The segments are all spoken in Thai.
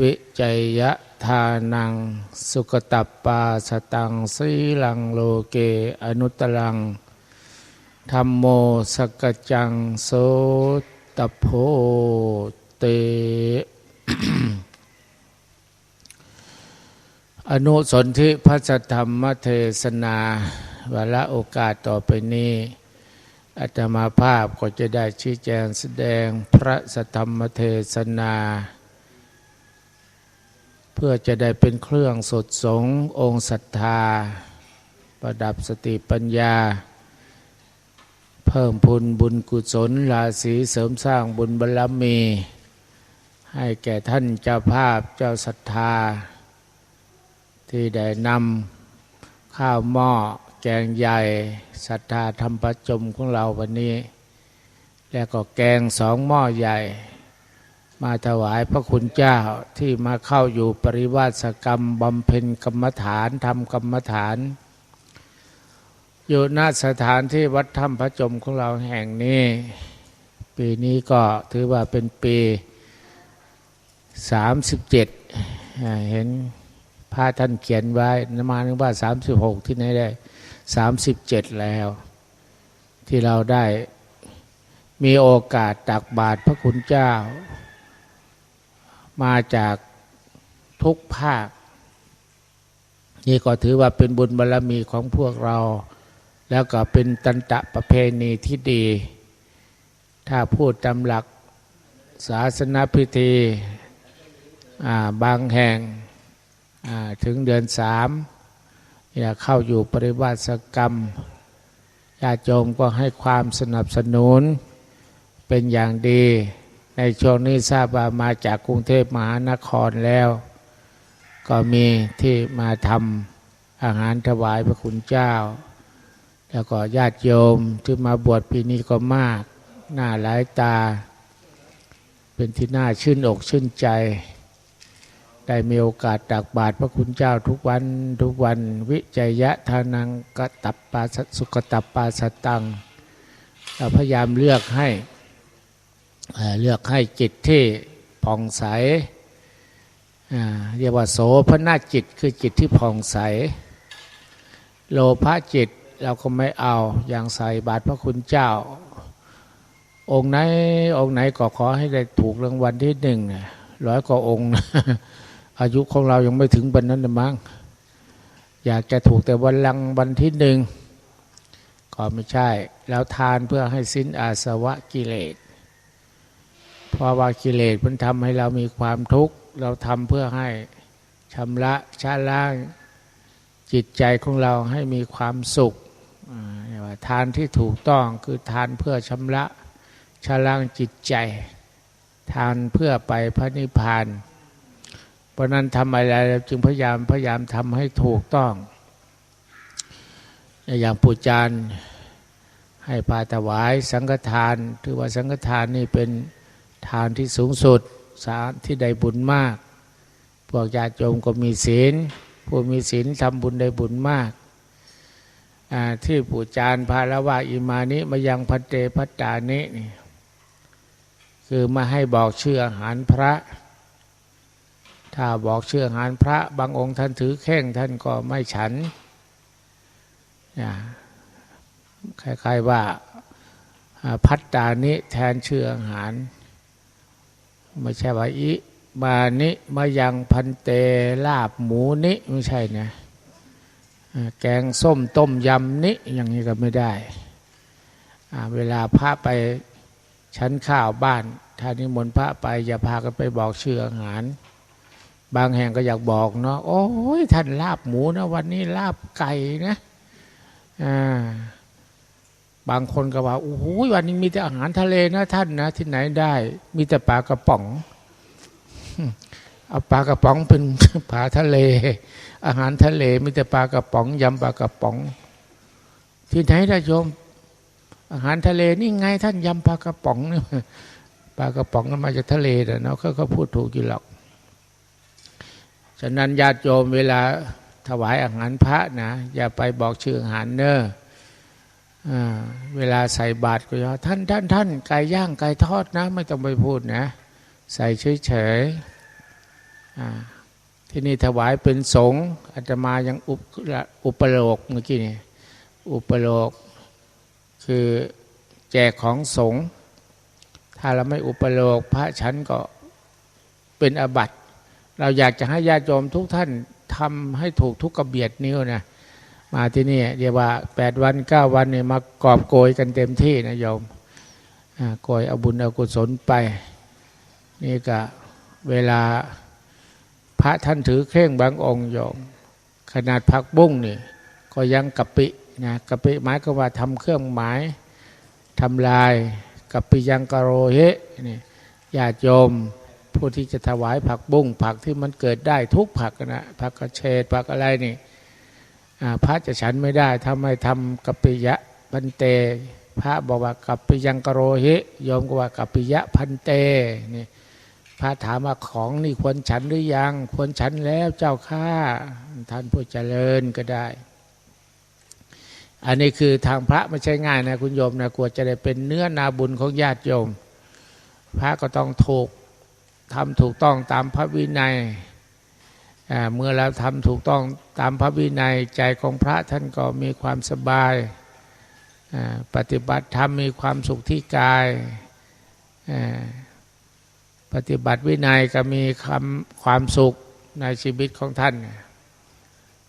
วิจัยยะทานัง สุกตัปปาสตังสีลังโลเกอนุตตรังธรรมโมสกจังโสตโพเต อนุสนธิพระธรรมเทศนาวาระโอกาสต่อไปนี้อาตมาภาพก็จะได้ชี้แจงแสดงพระสธรรมเทศนา พื่อจะได้เป็นเครื่องสดสงองค์ศรัทธา ประดับสติปัญญา เพิ่มพูนบุญกุศลราศีเสริมสร้างบุญบารรมี ให้แก่ท่านเจ้าภาพเจ้าศรัทธา ที่ได้นำข้าวหม้อแกงใหญ่ศรัทธาธรรมประจมของเราวันนี้ แล้วก็แกงสองหม้อใหญ่ มาถวายพระคุณเจ้าที่มาเข้าอยู่ปริวาสกรรมบำเพ็ญกรรมฐานทำกรรมฐาน อยู่ณสถานที่วัดถ้ำพระจมของเราแห่งนี้ ปีนี้ก็ถือว่าเป็นปี 37 เห็นพระท่านเขียนไว้นมานึกว่า 36 ที่ไหนได้ 37 แล้ว ที่เราได้มีโอกาสตักบาตรพระคุณเจ้า มาจากทุกภาค นี่ก็ถือว่าเป็นบุญบารรมีของพวกเรา แล้วก็เป็นตันตะประเพณีที่ดี ถ้าพูดตำหลักศาสนาพิธีบางแห่งถึงเดือนสามอยากเข้าอยู่ปริวาสกรรมญาติโยมก็ให้ความสนับสนุนเป็นอย่างดี ในช่วงนี้ทราบว่ามาจากกรุงเทพมหานครแล้ว ก็มีที่มาทำอาหารถวายพระคุณเจ้า แล้วก็ญาติโยมที่มาบวชปีนี้ก็มาก หน้าหลายตา เป็นที่น่าชื่นอกชื่นใจ ได้มีโอกาสตักบาตรพระคุณเจ้าทุกวันทุกวันวิจัยยะทานังกตับปาสุกตับปาสตังเราพยายามเลือกให้ เลือกให้จิตที่ผ่องใสเรียกว่าโสพนาจิตคือจิตที่ผ่องใส โลภะจิตเราก็ไม่เอาอย่างใส่บาตรพระคุณเจ้า องค์ไหนองค์ไหนก็ขอให้ได้ถูกรางวัลที่หนึ่งร้อยกว่าองค์ อายุของเรายังไม่ถึงบันนั้นนะมั้งอยากจะถูกแต่วันลังวันที่หนึ่งก็ไม่ใช่ แล้วทานเพื่อให้สิ้นอาสวะกิเลส เพราะว่ากิเลสมันทำให้เรามีความทุกข์ เราทำเพื่อให้ชำระชาล้างจิตใจของเราให้มีความสุขทานที่ถูกต้องคือทานเพื่อชำระชาล้างจิตใจ ทานเพื่อไปพระนิพพาน เพราะนั้นทำอะไรจึงพยายามพยายามทำให้ถูกต้อง อย่างปูจานให้พาถวายสังฆทาน ถือว่าสังฆทานนี่เป็น ทานที่สูงสุด สาที่ได้บุญมาก พวกญาติโยมก็มีศีล ผู้มีศีลทำบุญได้บุญมาก ที่ปู่จานพาละวะอิมานิมายังพันเตพัตตานินี่คือมาให้บอกชื่ออาหารพระ ถ้าบอกชื่ออาหารพระ บางองค์ท่านถือแข้งท่านก็ไม่ฉันคล้ายๆว่าพัตตานิแทนชื่ออาหาร ไม่ใช่ว่าอิมานิมายังพันเตลาบหมูนิไม่ใช่นะแกงส้มต้มยำนิอย่างนี้ก็ไม่ได้เวลาพระไปชั้นข้าวบ้านถ้านิมนต์พระไปอย่าพากันไปบอกชื่ออาหาร บางแห่งก็อยากบอกเนาะโอ้ยท่านลาบหมูนะวันนี้ลาบไก่นะอ่า บางคนก็ว่าโอ้โหวันนี้มีแต่อาหารทะเลนะท่านนะที่ไหนได้ มีแต่ปลากระป๋องเอาปลากระป๋องเป็นปลาทะเล อาหารทะเลมีแต่ปลากระป๋องยำปลากระป๋อง ที่ไหนได้โยม อาหารทะเลนี่ไงท่านยำปลากระป๋องเนี่ยปลากระป๋องก็มาจากทะเลแต่เนาะเขาเขาพูดถูกอยู่หรอกฉะนั้นญาติโยมเวลาถวายอาหารพระนะอย่าไปบอกชื่ออาหารเนอะ เวลาใส่บาตรก็ย่าท่านท่านท่านไก่ย่างไก่ทอดนะ ไม่ต้องไปพูดนะ ใส่เฉยๆที่นี่ถวายเป็นสงฆ์อาตมายังอุปอุปโลกเมื่อกี้นี่อุปโลกคือแจกของสงฆ์ถ้าเราไม่อุปโลกพระฉันก็เป็นอบัติ เราอยากจะให้ญาติโยมทุกท่านทำให้ถูกทุกกระเบียดนิ้วนะ มาที่นี่เดี๋ยวว่าแปดวันเก้าวันเนี่ยมากอบโกยกันเต็มที่นะโยมโกยเอาบุญเอากุศลไป นี่ก็เวลาพระท่านถือเคร่งบางองค์โยม ขนาดพักบุ้งนี่ก็ยังกะปินะกะปิหมายก็ว่าทำเครื่องหมายทำลายกะปิยังกะโรเฮนี่ญาติโยมผู้ที่จะถวายผักบุ้งผักที่มันเกิดได้ทุกผักนะผักกระเฉดผักอะไรนี่ พระจะฉันไม่ได้ถ้าไมทำกัปปิยะพันเต พระบอกว่ากัปปิยังกโรหิโยมก็ว่ากัปปิยะพันเตนี่พระถามว่าของนี่ควรฉันหรือยัง ควรฉันแล้วเจ้าข้าท่านผู้เจริญก็ได้ อันนี้คือทางพระไม่ใช่ง่ายนะคุณโยมนะกลัวจะได้เป็นเนื้อนาบุญของญาติโยม พระก็ต้องถูกทำถูกต้องตามพระวินัย เมื่อเราทำถูกต้องตามพระวินัยใจของพระท่านก็มีความสบาย ปฏิบัติธรรมมีความสุขที่กายปฏิบัติวินัยก็มีความความสุขในชีวิตของท่าน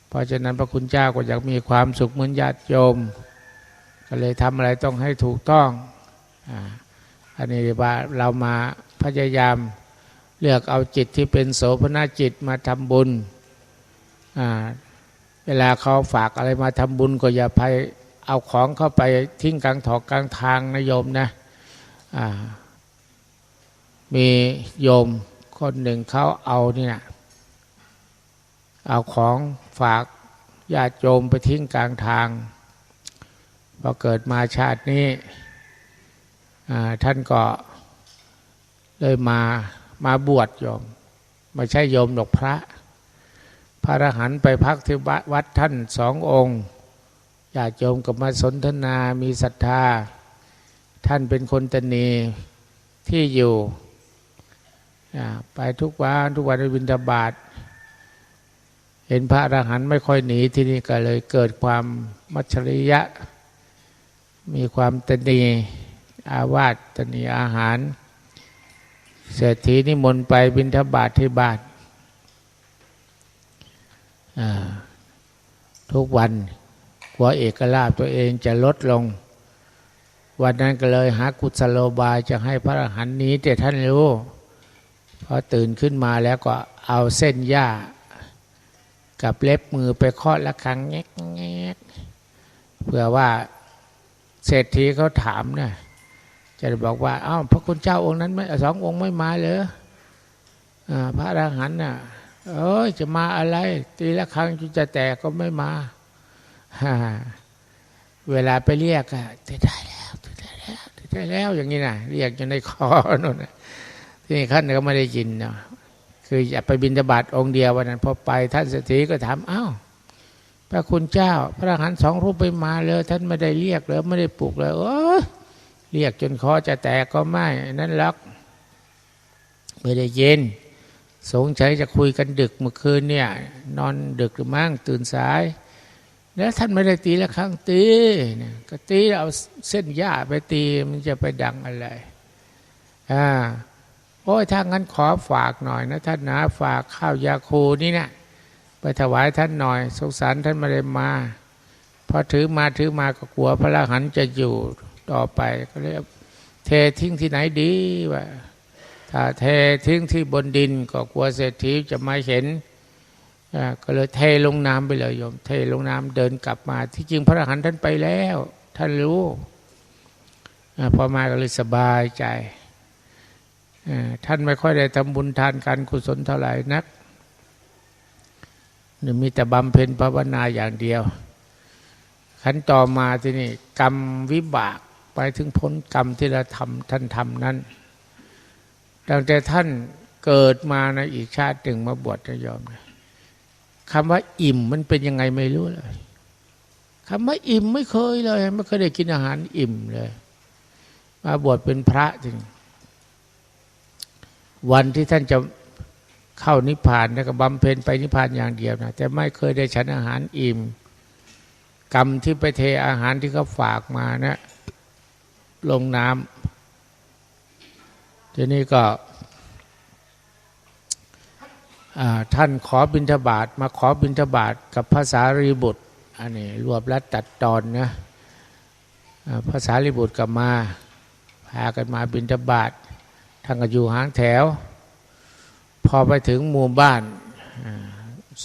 เพราะฉะนั้นพระคุณเจ้าก็อยากมีความสุขเหมือนญาติโยม ก็เลยทำอะไรต้องให้ถูกต้อง อันนี้ว่าเรามาพยายาม เลือกเอาจิตที่เป็นโสภณจิตมาทำบุญเวลาเขาฝากอะไรมาทำบุญก็อย่าไปเอาของเข้าไปทิ้งกลางถอกกลางทางนะโยมนะมีโยมคนหนึ่งเขาเอาเนี่ยเอาของฝากญาติโยมไปทิ้งกลางทางพอเกิดมาชาตินี้ท่านก็เลยมา มาบวชโยมไม่ใช่โยมหรอกพระ พระอรหันต์ไปพักที่วัดท่านสององค์ญาติโยมก็มาสนทนา มีศรัทธา ท่านเป็นคนตนีที่อยู่ไปทุกวันทุกวันวินทบาทเห็นพระอรหันต์ไม่ค่อยหนีที่นี่ก็เลยเกิดความมัชริยะ มีความตนีอาวาสตนีอาหาร เศรษฐีนิมนต์ไปบิณฑบาตที่บ้านทุกวันกลัวเอกลาภตัวเองจะลดลง วันนั้นก็เลยหากุศโลบายจะให้พระอรหันต์นี้แต่ท่านรู้พอตื่นขึ้นมาแล้วก็เอาเส้นหญ้า กับเล็บมือไปเคาะละครังแงกแงกเพื่อว่าเศรษฐีเขาถามนะ จะบอกว่าอ้าวพระคุณเจ้าองค์นั้นไม่สององค์ไม่มาเลยพระอรหันต์น่ะเอ้ยจะมาอะไร ตีละครั้งจะแตกก็ไม่มาเวลาไปเรียกอะได้แล้วได้แล้วได้แล้ว อย่างนี้นะเรียกจนในคอนู่นที่นี่ขั้นก็ไม่ได้ยินเนาะคืออย่าไปบินบาตองค์เดียววันนั้นพอไปท่านเศรษฐีก็ถามอ้าวพระคุณเจ้า พระอรหันต์สองรูปไปมาเลยท่านไม่ได้เรียกเลยไม่ได้ปลุกเลยโอ้ เรียกจนคอจะแตกก็ไม่นั่นลักไม่ได้เย็น สงสัยจะคุยกันดึกเมื่อคืนเนี่ย นอนดึกหรือมั่งตื่นสาย แล้วท่านไม่ได้ตีละครั้งตีก็ตีเอาเส้นหญ้าไปตีมันจะไปดังอะไรอ่าโอ้ยถ้างั้นขอฝากหน่อยนะท่านนะฝากข้าวยาคูนี่นะไปถวายท่านหน่อย สงสารท่านไม่ได้มา พอถือมาถือมาก็กลัวพระรหันจะอยู่ ต่อไปก็เรียกเททิ้งที่ไหนดีวะถ้าเททิ้งที่บนดินก็กลัวเศรษฐีจะมาเห็นก็เลยเทลงน้ำไปเลยโยม เทลงน้ำเดินกลับมา ที่จริงพระอรหันต์ท่านไปแล้ว ท่านรู้พอมาก็เลยสบายใจท่านไม่ค่อยได้ทำบุญทานการกุศลเท่าไหร่นักหนึ่งมีแต่บำเพ็ญภาวนาอย่างเดียว ขั้นต่อมาที่นี่กรรมวิบาก ไปถึงพ้นกรรมที่เราทำท่านทำนั้นตั้งแต่ท่านเกิดมาในอีกชาติหนึ่งมาบวชจะยอมนะคำว่าอิ่มมันเป็นยังไงไม่รู้เลยคำว่าอิ่มไม่เคยเลยไม่เคยได้กินอาหารอิ่มเลย มาบวชเป็นพระจริง วันที่ท่านจะเข้านิพพานแล้วก็บำเพ็ญไปนิพพานอย่างเดียวนะแต่ไม่เคยได้ฉันอาหารอิ่ม กรรมที่ไปเทอาหารที่เขาฝากมานะ ลงน้ำทีนี้ก็ท่านขอบิณฑบาตมาขอบิณฑบาตกับภาษารีบุตรอันนี้รวบรัดตัดตอนนะภาษารีบุตรกับมา พากันมาบิณฑบาตท่านก็อยู่หางแถว พอไปถึงหมู่บ้าน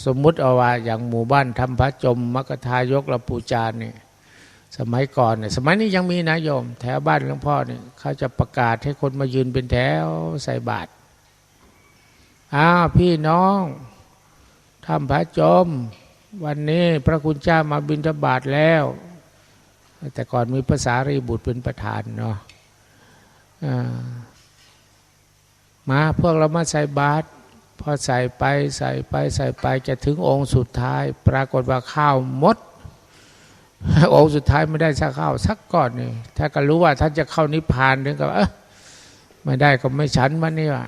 สมมุติเอาว่าอย่างหมู่บ้านทำพระจมมกทายกระปูจานเนี่ย สมัยก่อนเนี่ยสมัยนี้ยังมีนะโยม แถวบ้านหลวงพ่อเนี่ยเขาจะประกาศให้คนมายืนเป็นแถวใส่บาตรอ้าวพี่น้องทำพระจม วันนี้พระคุณเจ้ามาบิณฑบาตแล้ว แต่ก่อนมีภาษารีบุตรเป็นประธานเนาะมาพวกเรามาใส่บาตรพอใส่ไปใส่ไปใส่ไปจะถึงองค์สุดท้าย ปรากฏว่าข้าวมด องค์สุดท้ายไม่ได้สักข้าวสักก่อนนี่ถ้าก็รู้ว่าท่านจะเข้านิพพานนึงก็เออไม่ได้ก็ไม่ฉันวันนี้ว่า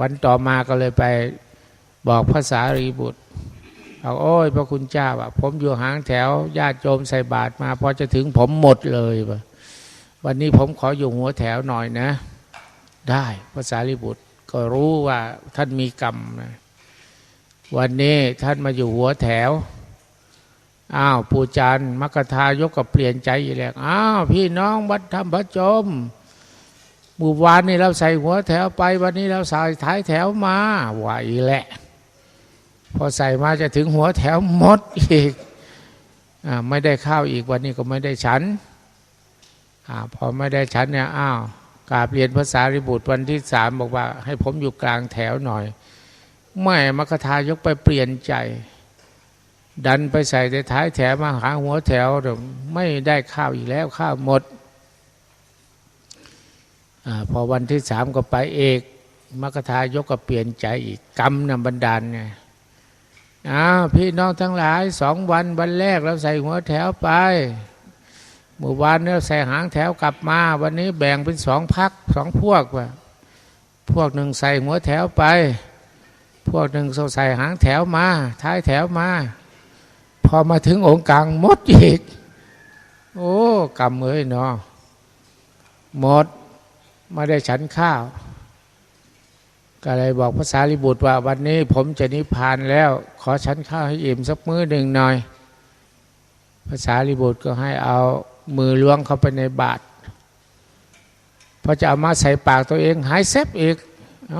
วันต่อมาก็เลยไปบอกภาษารีบุตรบอกโอ้ยพระคุณเจ้าอะผมอยู่หางแถวญาติโยมใส่บาตรมาพอจะถึงผมหมดเลยวันนี้ผมขออยู่หัวแถวหน่อยนะ ได้ภาษาลิบุตรก็รู้ว่าท่านมีกรรมนะวันนี้ท่านมาอยู่หัวแถว อ้าวปูจันมักทายกก็เปลี่ยนใจอีกแล้วอ้าวพี่น้องวัดธรรมพระจมหมู่วานนี่เราใส่หัวแถวไป วันนี้เราใส่ท้ายแถวมาไหวแหละ พอใส่มาจะถึงหัวแถวหมดอีกอไม่ได้ข้าวอีกวันนี้ก็ไม่ได้ฉันอพอไม่ได้ฉันเนี่ยอ้าวกาบเรียนภาษาริบุตรวันที่สามบอกว่า ให้ผมอยู่กลางแถวหน่อย ไม่มกทายกไปเปลี่ยนใจ ดันไปใส่ในท้ายแถวมาหาหัวแถวไม่ได้ข้าวอีกแล้วข้าวหมดอพอวันที่สามก็ไปเอกมกทายกก็เปลี่ยนใจอีกกรรมนำบันดาลไงอ้าวพี่น้องทั้งหลายสองวันวันแรกเราใส่หัวแถวไปเมื่อวานเนี่ยใส่หางแถวกลับมา วันนี้แบ่งเป็นสองพักสองพวกว่าพวกหนึ่งใส่หัวแถวไป พวกหนึ่งใส่หางแถวมา ท้ายแถวมา พอมาถึงองค์กลางหมดอีก โอ้กำเอ้ยเนาะหมดไม่ได้ฉันข้าว ก็เลยบอกภาษาลิบุตรว่า วันนี้ผมจะนิพพานแล้ว ขอฉันข้าวให้อิ่มสักมื้อหนึ่งหน่อยภาษาลิบุตรก็ให้เอามือล้วงเข้าไปในบาตรพอจะเอามาใส่ปากตัวเอง หายเซฟอีกอ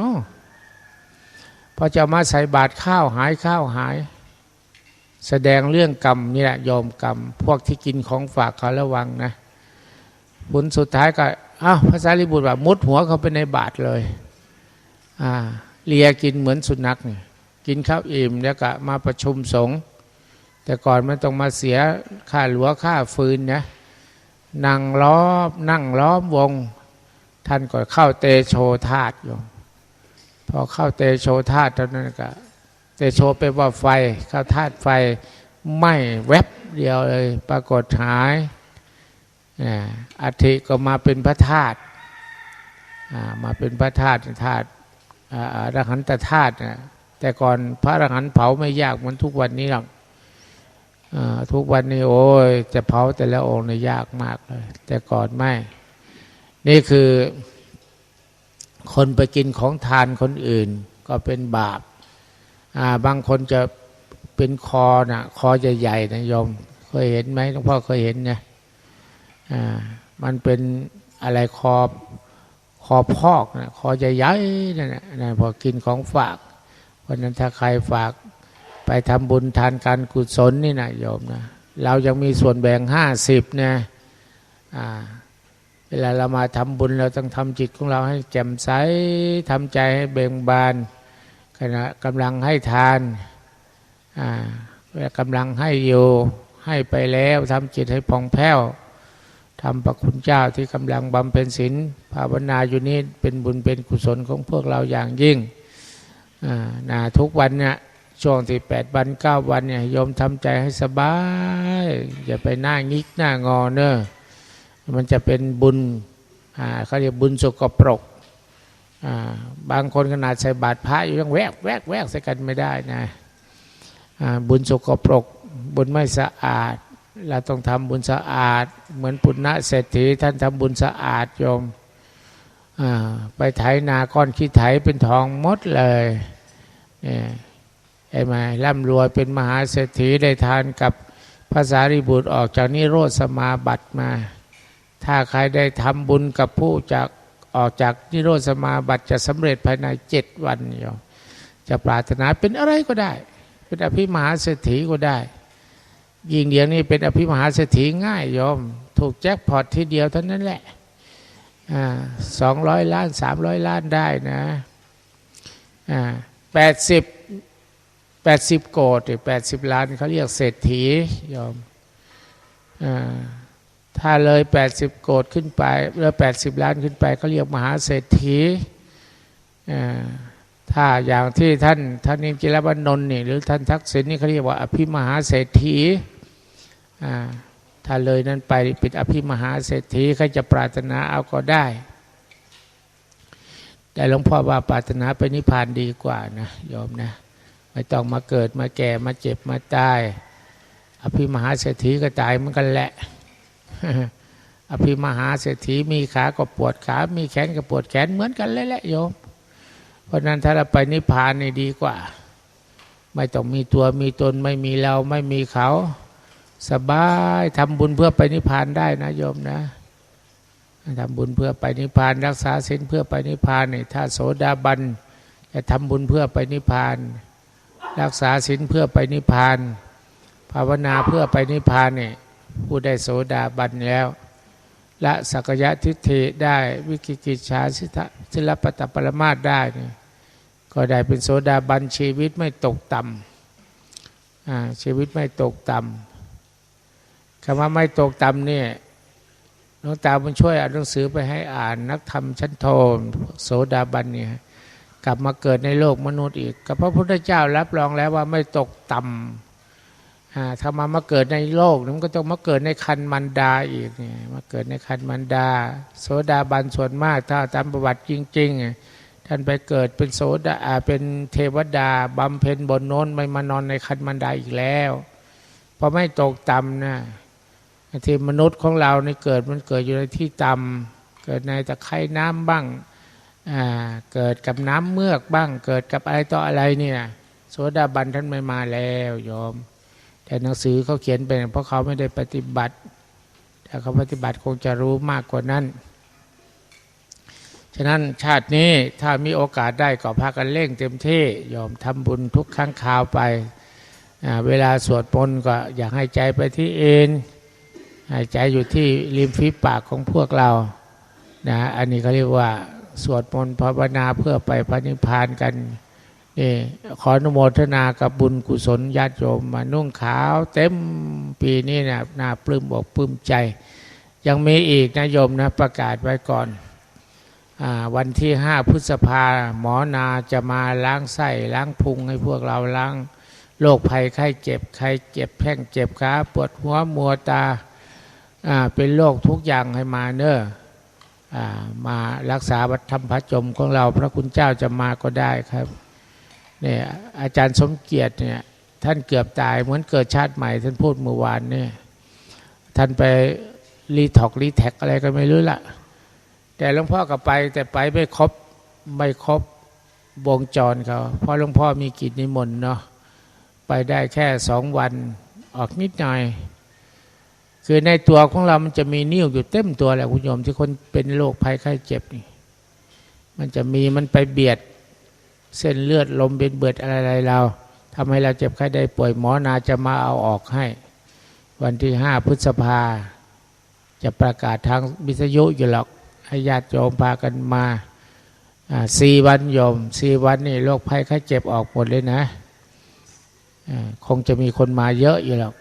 พอจะเอามาใส่บาตรข้าวหายข้าวหาย แสดงเรื่องกรรมนี่แหละยอมกรรม พวกที่กินของฝากเขาระวังนะ ผลสุดท้ายก็อ้าวภาษาลิบุตรว่ามุดหัวเขาไปในบาตรเลยอ่าเลียกินเหมือนสุนัขเนี่ยกินข้าวอิ่มแล้วก็มาประชุมสงฆ์แต่ก่อนมันต้องมาเสียค่าหลัวค่าฟืนนะนั่งล้อมนั่งล้อมวง ท่านก็เข้าเตโชธาตอยู่พอเข้าเตโชธาตเท่านั้นก็ เตโชเป็นว่าไฟข้าธาตุไฟไหม้แวบเดียวเลย ปรากฏหายอัฐิก็มาเป็นพระธาตุมาเป็นพระธาตุธาตุอรหันตธาตุแต่ก่อนพระอรหันต์เผาไม่ยากเหมือนทุกวันนี้หรอกทุกวันนี้โอ้ยจะเผาแต่ละองค์นี่ยากมากเลย แต่ก่อนไม่ นี่คือ คนไปกินของทานคนอื่น ก็เป็นบาป บางคนจะเป็นคอนะคอใหญ่ๆนะโยม เคยเห็นไหมหลวงพ่อเคยเห็นเนี่ยมันเป็นอะไรคอคอพอกนะคอใหญ่ๆนั่นนะพอกินของฝากวันนั้นถ้าใครฝากไปทำบุญทานการกุศลนี่นะโยมนะเรายังมีส่วนแบ่งห้าสิบนะเวลาเรามาทำบุญเราต้องทำจิตของเราให้แจ่มใสทำใจให้เบ่งบาน ขณะกำลังให้ทานกำลังให้อยู่ให้ไปแล้วทำจิตให้ผ่องแผ้วทำประคุณเจ้าที่กำลังบำเพ็ญศีลภาวนาอยู่นี้เป็นบุญเป็นกุศลของพวกเราอย่างยิ่งอ่านะทุกวันเนี่ยช่วงที่แปดวันเก้าวันเนี่ยโยมทำใจให้สบาย อย่าไปหน้างิกหน้างอเนอะมันจะเป็นบุญเขาเรียกบุญสกปรก บางคนขนาดใส่บาตรพระอยู่ยังแวกแวกแวกใส่กันไม่ได้นะบุญสกปรกบุญไม่สะอาด เราต้องทำบุญสะอาด เหมือนปุณณะเศรษฐีท่านทำบุญสะอาดโยมไปไถนาก้อนขี้ไถเป็นทองหมดเลยเนี่ยไอ้มาร่ำรวยเป็นมหาเศรษฐีได้ทานกับภาษาริบุตรออกจากนิโรธสมาบัติมา ถ้าใครได้ทำบุญกับผู้จาก ออกจากนิโรธสมาบัติจะสำเร็จภายในเจ็ดวันโยมจะปรารถนาเป็นอะไรก็ได้ เป็นอภิมหาเศรษฐีก็ได้ ยิ่งเดียวนี้เป็นอภิมหาเศรษฐีง่ายโยม ถูกแจ็คพอตทีเดียวเท่านั้นแหละสองร้อยล้านสามร้อยล้านได้นะแปดสิบแปดสิบโกดแปดสิบล้านเขาเรียกเศรษฐีโยมอ่า ถ้าเลยแปดสิบโกดขึ้นไปเลยแปดสิบล้านขึ้นไปเขาเรียกมหาเศรษฐีถ้าอย่างที่ท่านท่านนิมจิรบนนท์นี่หรือท่านทักษิณนี่เขาเรียกว่าอภิมหาเศรษฐีถ้าเลยนั้นไปปิดอภิมหาเศรษฐีใครจะปรารถนาเอาก็ได้ แต่หลวงพ่อว่าปรารถนาไปนิพพานดีกว่านะยอมนะไม่ต้องมาเกิดมาแก่มาเจ็บมาตาย อภิมหาเศรษฐีก็ตายเหมือนกันแหละ อภิมหาเศรษฐีมีขาก็ปวดขา มีแขนก็ปวดแขนเหมือนกันเลยแหละโยม เพราะนั้นถ้าเราไปนิพพานนี่ดีกว่า ไม่ต้องมีตัวมีตนไม่มีเราไม่มีเขา สบายทำบุญเพื่อไปนิพพานได้นะโยมนะทำบุญเพื่อไปนิพพาน รักษาศีลเพื่อไปนิพพานนี่ถ้าโสดาบันจะทำบุญเพื่อไปนิพพาน รักษาศีลเพื่อไปนิพพาน ภาวนาเพื่อไปนิพพานนี่ ผู้ได้โสดาบันแล้วละสักยะทิฏฐิได้วิกิกิจชาสิทธศิลปตปรมาตได้นี่ก็ได้เป็นโสดาบันชีวิตไม่ตกต่ำชีวิตไม่ตกต่ำคำว่าไม่ตกต่ำเนี่ยน้องตาบุญช่วยอ่านหนังสือไปให้อ่านนักธรรมชั้นโทโสดาบันเนี่ยกลับมาเกิดในโลกมนุษย์อีกกับพระพุทธเจ้ารับรองแล้วว่าไม่ตกต่ำ ถ้ามามาเกิดในโลกมันก็ต้องมาเกิดในคันมันดาอีกเนี่ยมาเกิดในคันมันดา โสดาบันส่วนมาก ถ้าตามประวัติจริงๆท่านไปเกิดเป็นโสดาเป็นเทวดาบำเพ็ญบนโน้นไม่มานอนในคันมันดาอีกแล้วพราะไม่ตกต่ำนะที่มนุษย์ของเราในเกิดมันเกิดอยู่ในที่ต่ำเกิดในตะไคร่น้ำบ้างเกิดกับน้ำเมือกบ้าง เกิดกับอะไรต่ออะไรเนี่ยโสดาบันท่านไม่มาแล้วยอม แต่หนังสือเขาเขียนเป็นเพราะเขาไม่ได้ปฏิบัติถ้าเขาปฏิบัติคงจะรู้มากกว่านั้น ฉะนั้นชาตินี้ถ้ามีโอกาสได้ก็พากันเร่งเต็มที่ยอมทำบุญทุกครั้งคราวไป เวลาสวดมนต์ก็อยากให้ใจไปที่เอ็นให้ใจอยู่ที่ริมฝีปากของพวกเรานะอันนี้เขาเรียกว่าสวดมนต์ภาวนาเพื่อไปพระนิพพานกัน นี่ขออนุโมทนากับบุญกุศลญาติโยมมานุ่งขาว เต็มปีนี้นะน่าปลื้มบอกปลื้มใจ ยังมีอีกนะโยมนะประกาศไว้ก่อนอวันที่ห้าพฤษภาหมอนาจะมาล้างไส้ล้างพุงให้พวกเราล้างโรคภัยไข้เจ็บไข้เจ็บแพ่งเจ็บขาปวดหัวมัวตาเป็นโรคทุกอย่างให้มาเนอะมารักษาวัฒธรรมพระจมของเรา พระคุณเจ้าจะมาก็ได้ครับ เนี่ยอาจารย์สมเกียรติเนี่ยท่านเกือบตายเหมือนเกิดชาติใหม่ ท่านพูดเมื่อวานเนี่ยท่านไปรีทอกรีแท็กอะไรก็ไม่รู้ละแต่หลวงพ่อก็ไป แต่ไปไม่ครบไม่ครบวงจรเขาเพราะหลวงพ่อมีกิจนิมนต์เนาะไปได้แค่สองวันออกนิดหน่อย คือในตัวของเรามันจะมีนิ่วอยู่เต็มตัวแหละคุณโยมที่คนเป็นโรคภัยไข้เจ็บนี่มันจะมีมันไปเบียด เส้นเลือดลมเป็นเบิดอะไรๆเราทำให้เราเจ็บไข้ได้ป่วยหมอนาจะมาเอาออกให้ วันที่ห้าพฤษภา จะประกาศทางวิทยุอยู่หรอกให้ญาติโยมพากันมาสี่วันโยมสี่วันนี่โรคภัยไข้เจ็บออกหมดเลยนะคงจะมีคนมาเยอะอยู่หรอก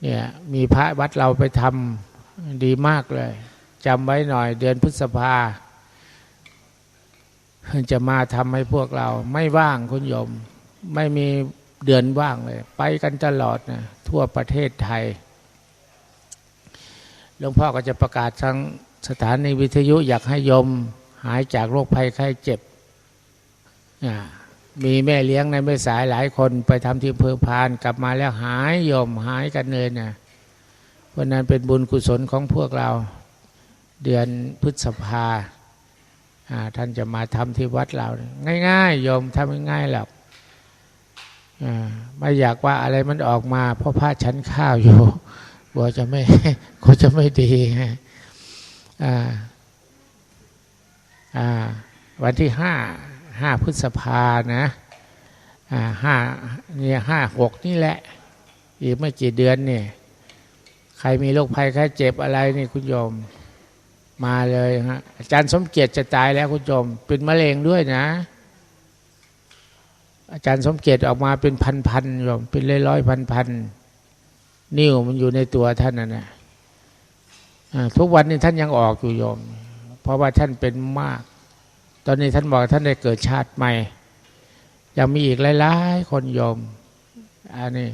เนี่ยมีพระวัดเราไปทำดีมากเลยจำไว้หน่อยเดือนพฤษภา จะมาทำให้พวกเราไม่ว่างคุณโยม ไม่มีเดือนว่างเลย ไปกันตลอดนะทั่วประเทศไทยหลวงพ่อก็จะประกาศทั้งสถานีวิทยุอยากให้โยมหายจากโรคภัยไข้เจ็บ มีแม่เลี้ยงในแม่สายหลายคนไปทำที่เภอพานกลับมาแล้วหายโยมหายกันเลยนะวันนั้นเป็นบุญกุศลของพวกเราเดือนพฤษภา ท่านจะมาทำที่วัดเราง่ายๆโยมทำง่ายๆหรอกไม่อยากว่าอะไรมันออกมา เพราะพระชั้นข้าวอยู่กลัวจะไม่กลัวจะไม่ดีวันที่ห้าห้าพฤษภานะห้าเนี่ยห้าหกนี่แหละ อีกไม่กี่เดือนเนี่ย ใครมีโรคภัยไข้เจ็บอะไรนี่คุณโยม มาเลยฮะอาจารย์สมเกียรติจะตายแล้วคุณโยมเป็นมะเร็งด้วยนะ อาจารย์สมเกียรติออกมาเป็นพันๆโยมเป็นร้อยร้อยพันพันๆนิ้วมันอยู่ในตัวท่านน่ะนะทุกวันนี้ท่านยังออกอยู่โยม เพราะว่าท่านเป็นมาก ตอนนี้ท่านบอกท่านได้เกิดชาติใหม่ ยังมีอีกหลายๆ คนโยมอันนี้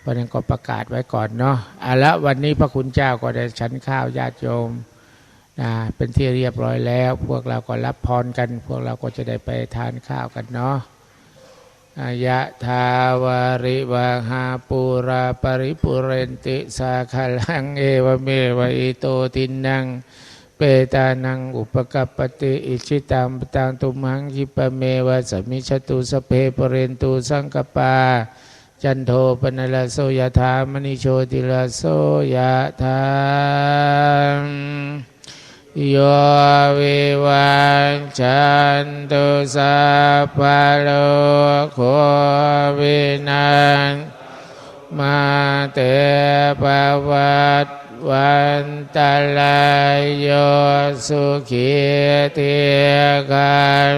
เพระนั้นก็ประกาศไว้ก่อนเนาะอะแล้ววันนี้พระคุณเจ้าก็ได้ฉันข้าวญาติโยม นะเป็นที่เรียบร้อยแล้ว พวกเราก็รับพรกัน พวกเราก็จะได้ไปทานข้าวกันเนาะยะทาวาริวาหาปูราปริปุเรนติสาคาลังเอวเมวะอิโตตินัง เปตานังอุปกปติอิชิตังปตังตุมังคิปเมวะสมิชตุสเพปเรนตุสังกปา จันโทปนลโสยะธามณิโชติลโสยะธาม โยวิวันจันตุสัพพะโลกโควินันมาเตปวัตวันตลายโยสุขีเทียกัน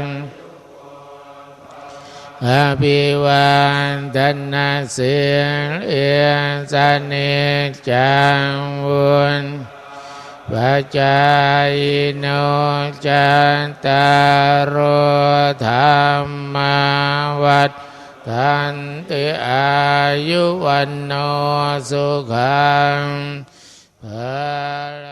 อภิวันทนาเสียงเอียงสนิจจังวุน ปัจจายโนจันตารโอธรรมวัฏทันติอายุวันโนสุขังภา